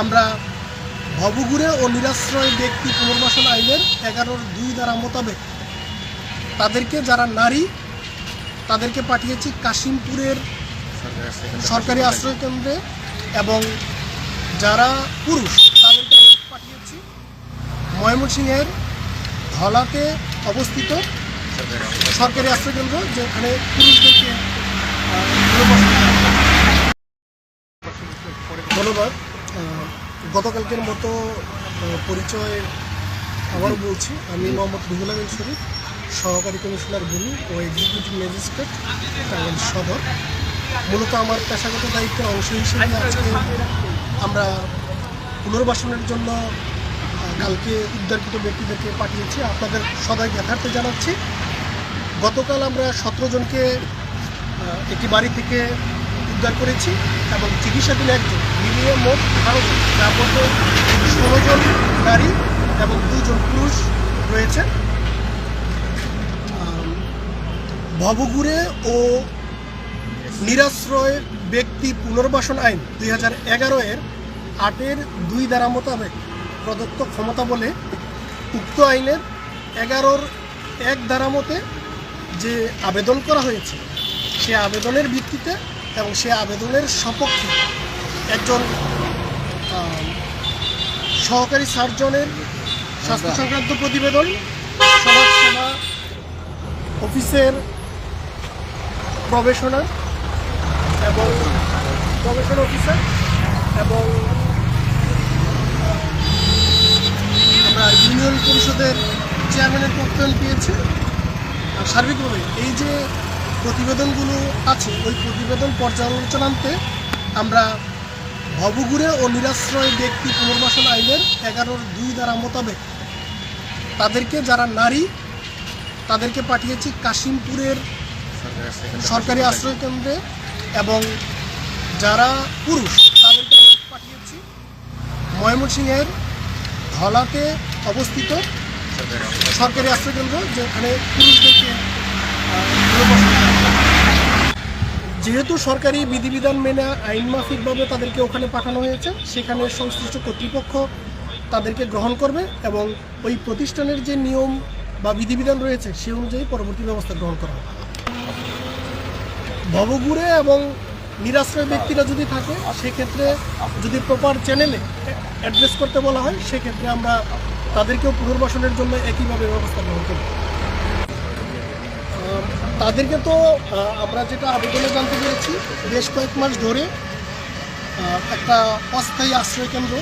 আমরা ভবঘুরে ও নিরাশ্রয় ব্যক্তি পুনর্বাসন আইনের এগারোর দুই দ্বারা মোতাবেক তাদেরকে যারা নারী, তাদেরকে পাঠিয়েছি কাশিমপুরের সরকারি আশ্রয় কেন্দ্রে এবং যারা পুরুষ, তাদেরকে পাঠিয়েছি ময়মনসিংহের ধলাতে অবস্থিত সরকারি আশ্রয় কেন্দ্র, যেখানে পুরুষদেরকে। ধন্যবাদ গতকালকের মতো পরিচয় আবারও বলছি। আমি মোহাম্মদ রুহুল শরীফ, সহকারী কমিশনার ভূমি ও এক্সিকিউটিভ ম্যাজিস্ট্রেট টাঙ্গাইল সদর। মূলত আমার পেশাগত দায়িত্বের অংশ হিসেবে আজকে আমরা পুনর্বাসনের জন্য কালকে উদ্ধারকৃত ব্যক্তিদেরকে পাঠিয়েছি। আপনাদের সদাই যথার্থে জানাচ্ছি, গতকাল আমরা সতেরো জনকে একটি বাড়ি থেকে উদ্ধার করেছি এবং চিকিৎসাধীন একজন। মিলিয়ে মোট আরও যার মধ্যে ষোলো জন নারী এবং দুজন পুরুষ রয়েছে। ভবঘুরে ও নিরাশ্রয় ব্যক্তি পুনর্বাসন আইন দুই হাজার এগারো এর আটের দুই ধারা মোতাবেক প্রদত্ত ক্ষমতা বলে উক্ত আইনের এগারোর এক ধারা মতে যে আবেদন করা হয়েছে, সে আবেদনের ভিত্তিতে এবং সে আবেদনের সপক্ষে একজন সহকারী সার্জনের স্বাস্থ্য সংক্রান্ত প্রতিবেদন সমাজসেবা অফিসের প্রবেশনার এবং প্রবেশন অফিসার এবং আমরা ইউনিয়ন পরিষদের চেয়ারম্যানের প্রত্যয়ন পেয়েছি। সার্বিকভাবে এই যে প্রতিবেদনগুলো আছে, ওই প্রতিবেদন পর্যালোচনান্তে আমরা ভবঘুরে ও নিরাশ্রয় ব্যক্তি পুনর্বাসন আইনের এগারোর দুই দ্বারা মোতাবেক তাদেরকে যারা নারী, তাদেরকে পাঠিয়েছি কাশিমপুরের সরকারি আশ্রয় কেন্দ্রে এবং যারা পুরুষ, তাদেরকে আমরা পাঠিয়েছি ময়মনসিংহের ধলাতে অবস্থিত সরকারি আশ্রয় কেন্দ্র, যেখানে পুরুষদেরকে আহ, পুনর্বাসন করা হয়। যেহেতু সরকারি বিধিবিধান মেনে আইন মাফিকভাবে তাদেরকে ওখানে পাঠানো হয়েছে, সেখানে সংশ্লিষ্ট কর্তৃপক্ষ তাদেরকে গ্রহণ করবে এবং ওই প্রতিষ্ঠানের যে নিয়ম বা বিধিবিধান রয়েছে, সে অনুযায়ী পরবর্তী ব্যবস্থা গ্রহণ করা হবে। ভবঘুরে এবং নিরাশ্রয় ব্যক্তিরা যদি থাকে, সেক্ষেত্রে যদি প্রপার চ্যানেলে অ্যাড্রেস করতে বলা হয়, সেক্ষেত্রে আমরা তাদেরকেও পুনর্বাসনের জন্য একইভাবে ব্যবস্থা গ্রহণ করব। তাদেরকে তো আমরা যেটা আবেদনে জানতে পেরেছি, বেশ কয়েক মাস ধরে একটা অস্থায়ী আশ্রয় কেন্দ্র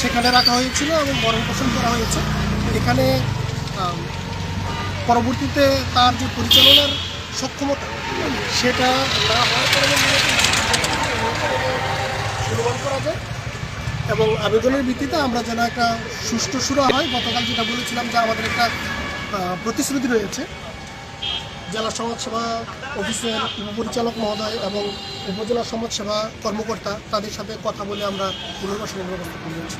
সেখানে রাখা হয়েছিল এবং ভরণ পোষণ করা হয়েছে। এখানে পরবর্তীতে তার যে পরিচালনার সক্ষমতা, সেটা না হওয়ার কারণে করা যায় এবং আবেদনের ভিত্তিতে আমরা যেন একটা সুষ্ঠু শুরু হয়। গতকাল যেটা বলেছিলাম যে আমাদের একটা প্রতিশ্রুতি রয়েছে। জেলা সমাজসেবা অফিসের উপপরিচালক মহোদয় এবং উপজেলা সমাজসেবা কর্মকর্তা, তাদের সাথে কথা বলে আমরা পুনর্বাসনের ব্যবস্থা করব।